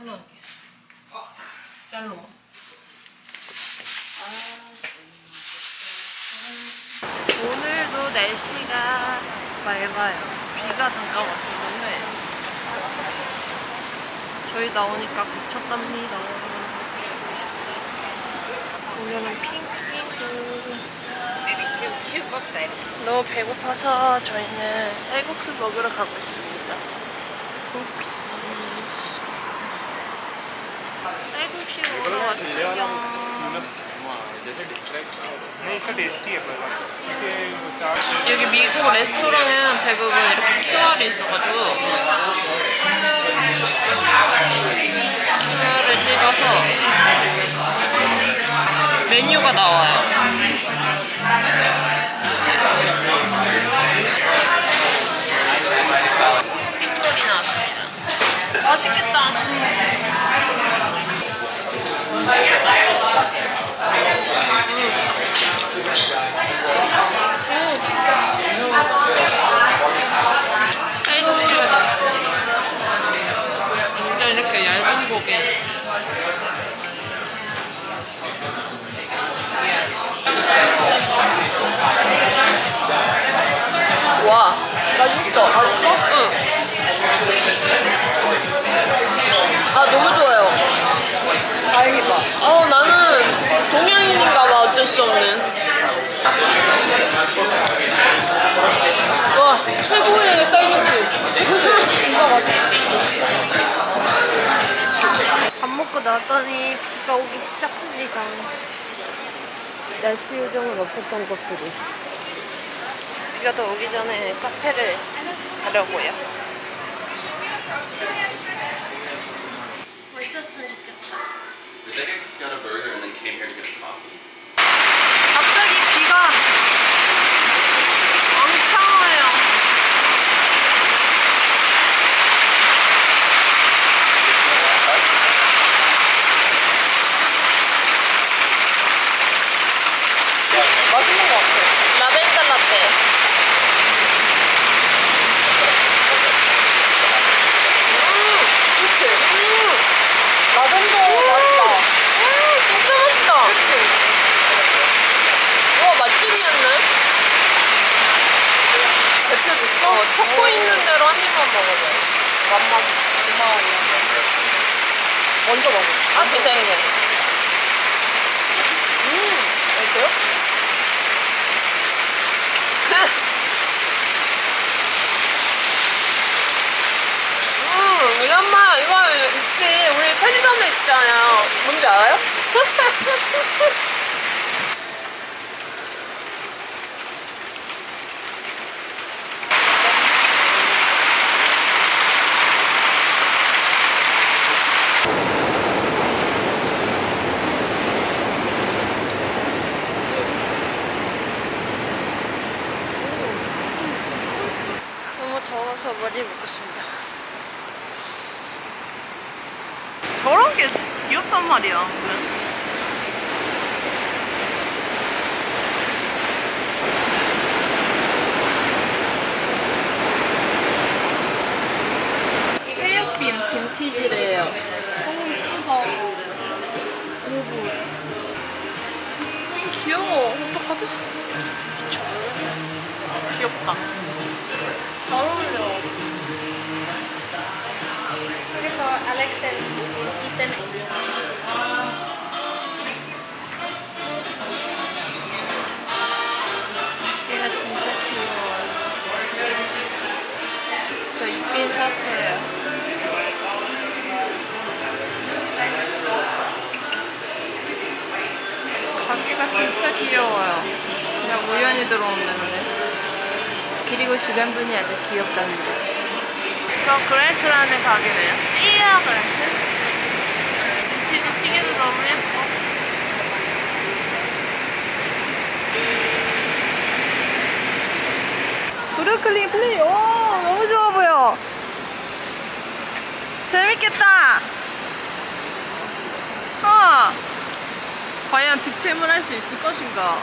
하나. 어, 아, 잘로. 아, 오늘도 날씨가 맑아요. 비가 잠깐 왔었는데 네. 저희 나오니까 그쳤답니다. 보면은 핑크핑크. 너 배고파서 저희는 쌀국수 먹으러 가고 있습니다. 165로 여기 미국 레스토랑은 대부분 이렇게 QR이 있어가지고 QR을 찍어서 메뉴가 나와요. 스피토리 나왔습니다. 맛있겠다. 와, 맛있어. 수 없는. 와, 최고의 쌀국수. 진짜 맛있어. 밥 먹고 나왔더니 비가 오기 시작합니다. 날씨 요정은 없었던 곳으로. 비가 더 오기 전에 카페를 가려고요. 맛있었으면 좋겠다. I got a burger and then came here to get a coffee. Stop! 먹어봐요. 맛만 고마워요. 먼저 먹어. 아 괜찮아요. 음, 맛있어요? 음, 이런 맛 이거 있지. 우리 편의점에 있잖아요. 뭔지 알아요? 너무 더워서 머리 묶었습니다. 저런 게 귀엽단 말이야. 회육빔 빈티지래요. 여보. 귀여워. 어떡하지? 귀엽다. 잘 어울려. 그래서 알렉센 이때는 얘가 진짜 귀여워요. 저 입빈 샀어요. 가게가 진짜 귀여워요. 그냥 우연히 들어오는데. 그리고 주변 분이 아주 귀엽답니다. 저 그랜트라는 가게네요. 이야 그랜트. 빈티지 시계도 너무 예뻐. 브루클린 플레이 오 너무 좋아 보여 재밌겠다 어 과연 득템을 할 수 있을 것인가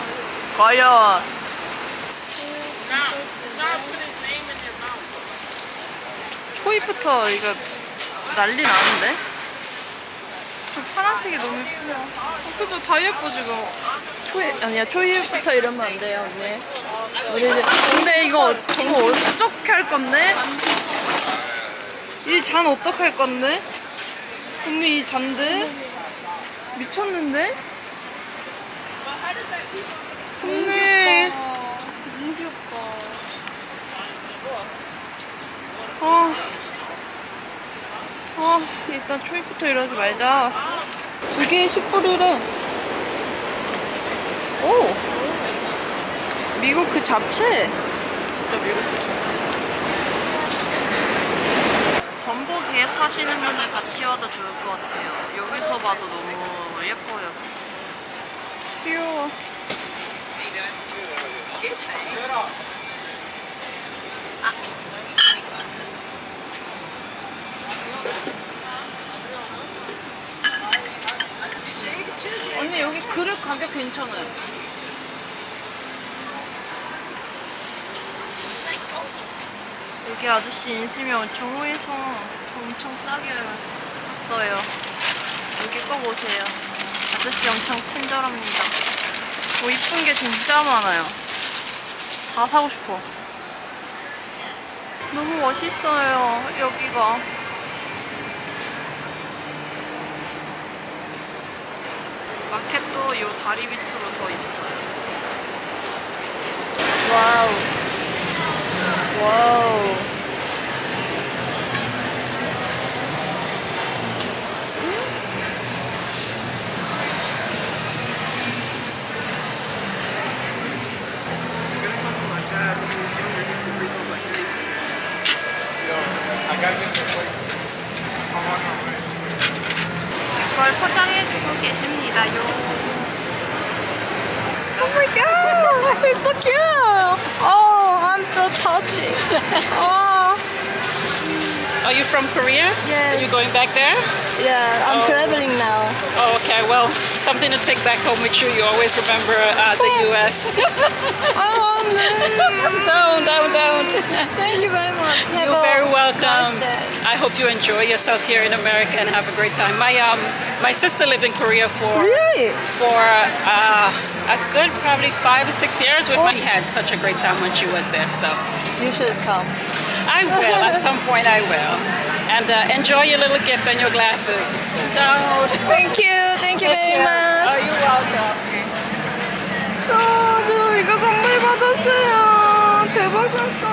과연 초입부터 이거 난리 나는데 저 파란색이 너무 어, 그죠 다 예뻐 지금 초입 아니야 초입부터 이러면 안 돼요 언니 근데 이거 이거 어떻게 할 건데? 이 잔 어떻게 할 건데? 언니 이 잔데? 미쳤는데? 언니 너무 귀엽다 아, 아 일단 초입부터 이러지 말자. 두 개에 10불이래 오! 미국 그 잡채? 진짜 미국 그 잡채. 전복 계획하시는 분이 같이 와도 좋을 것 같아요. 여기서 봐도 너무 예뻐요. 귀여워 언니 여기 그릇 가격 괜찮아요 여기 아저씨 인심이 엄청 후해서 엄청 싸게 샀어요. 여기 꼭 오세요. 아저씨 엄청 친절합니다. 뭐 이쁜 게 진짜 많아요. 다 사고 싶어. 너무 멋있어요 여기가. 마켓도 이 다리 밑으로 더 있어요. 와우. 와우 Oh, Are you from Korea? Yes. Are you going back there? yeah, I'm Oh. traveling now. Oh, okay. Well, something to take back home. Make sure you always remember uh, the U.S. Oh, no. don't, don't, don't. Thank you very much. Have You're very welcome. nice. I hope you enjoy yourself here in America and have a great time. My um, my sister lived in Korea for Really? for uh, a good probably five or six years. With my he had such a great time when she was there. So You should come. I will at some point. I will. And uh, enjoy your little gift and your glasses. Don't. Thank you. Thank you very much. Oh, you're welcome. 아, 저 이거 선물 받았어요. 대박 사건.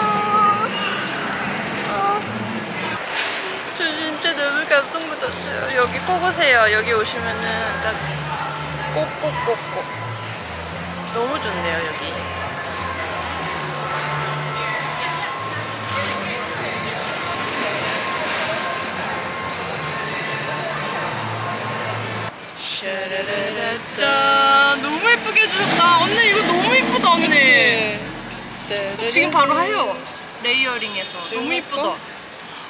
아, 저 진짜 너무 감동 받았어요. 여기 꼭 오세요. 여기 오시면은 꼭꼭꼭꼭. 너무 좋네요, 여기. 지금 바로 해요. 레이어링해서. 너무 예쁘다.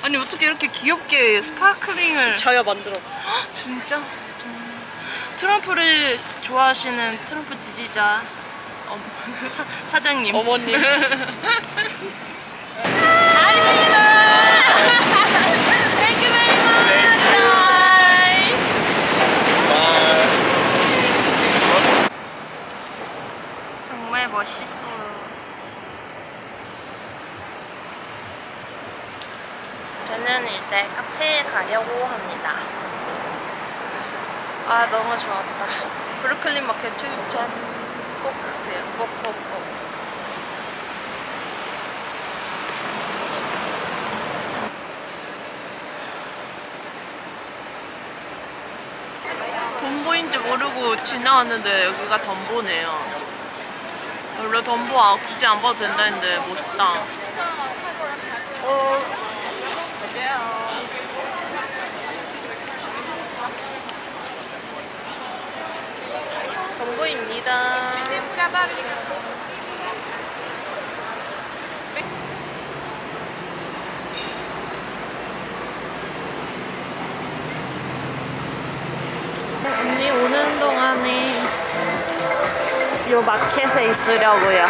아니 어떻게 이렇게 귀엽게 스파클링을 자기가 만들어. 진짜? 음. 트럼프를 좋아하시는 트럼프 지지자 어, 사, 사장님 어머님. 정말 멋있어 저는 이제 카페에 가려고 합니다. 아 너무 좋았다. 브루클린 마켓 추천 꼭 가세요. 꼭꼭꼭. 덤보인지 모르고 지나왔는데 여기가 덤보네요. 원래 덤보 아, 굳이 안 봐도 된다는데 멋있다. 덤보입니다. 언니 오는 동안에 요 마켓에 있으려고요.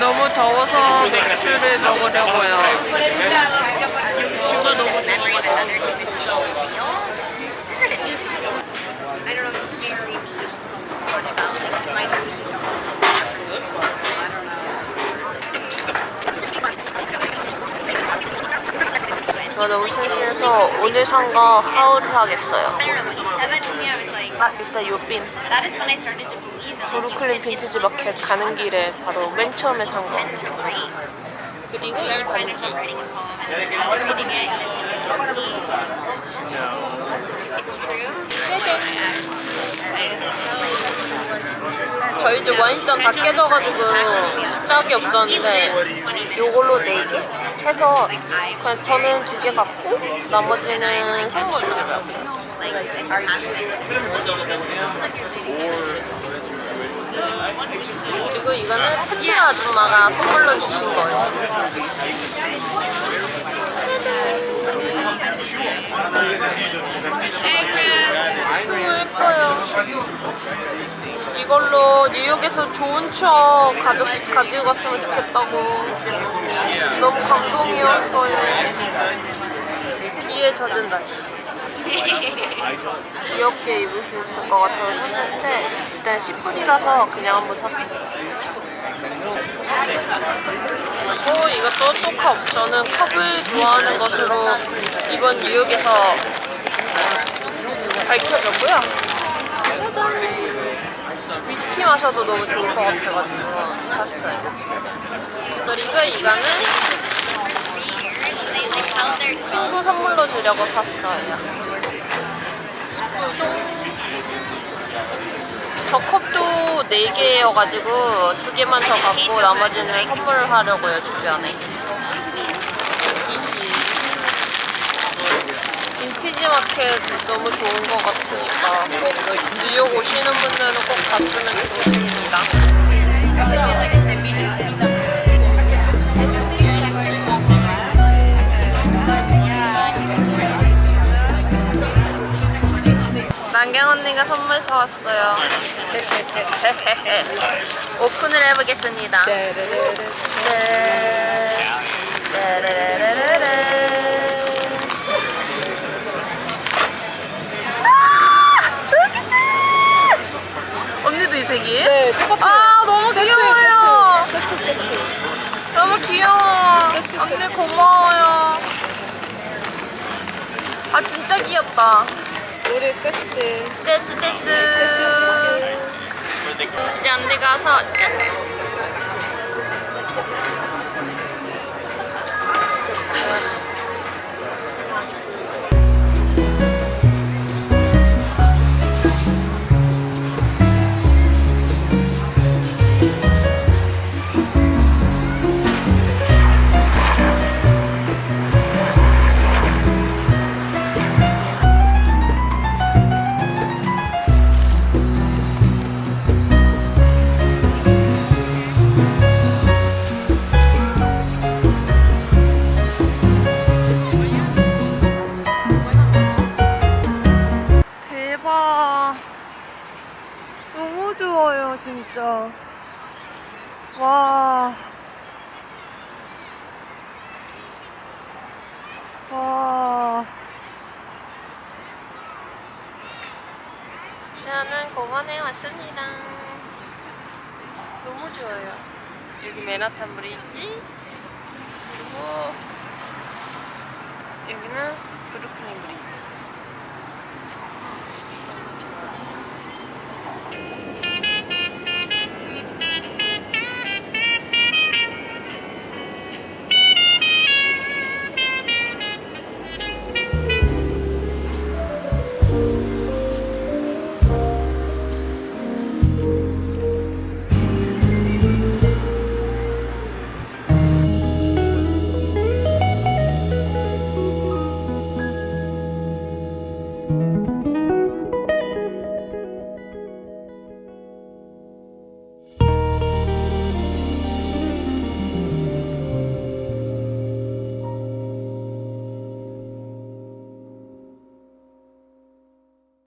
너무 더워서 맥주를 먹으려고요. 뷰가 너무 좋아가지고. 오늘 산 거 하울을 하겠어요. 아 일단 요빈 브루클린 빈티지 마켓 가는 길에 바로 맨 처음에 산 거. 그리고 이 반지. 저희 이제 와인잔 다 깨져가지고 짝이 없었는데 요걸로 4개 해서 그냥 저는 두개 갖고 나머지는 선물 주려고요. 그리고 이거는 팬티라 아줌마가 선물로 주신 거예요. 너무 예뻐요. 이걸로 뉴욕에서 좋은 추억 가져, 가지고 갔으면 좋겠다고. 너무 감동이었어요 비에 젖은 날씨. 귀엽게 입을 수 있을 것 같아서 샀는데 일단 10불이라서 그냥 한번 샀어요 그리고 이것도 또 컵. 저는 컵을 좋아하는 것으로 이번 뉴욕에서 밝혀졌고요. 짜잔 위스키 마셔도 너무 좋을 것 같아가지고 샀어요. 그리고 이거는 친구 선물로 주려고 샀어요. 이쁘죠? 저 컵도 4개여가지고 두 개만 더 갖고 나머지는 선물하려고요, 주변에. 빈티지 마켓 너무 좋은 것 같으니까 꼭 뉴욕 오시는 분들은 꼭 갔으면 좋겠습니다. 만경 언니가 선물 사왔어요. 오픈을 해보겠습니다. 네. 세트. 째쭈 째쭈. 이제 언니 가서 짠. 왔습니다. 너무 좋아요. 여기 맨하탄 브리지. 그리고 여기는 브루클린 브리지.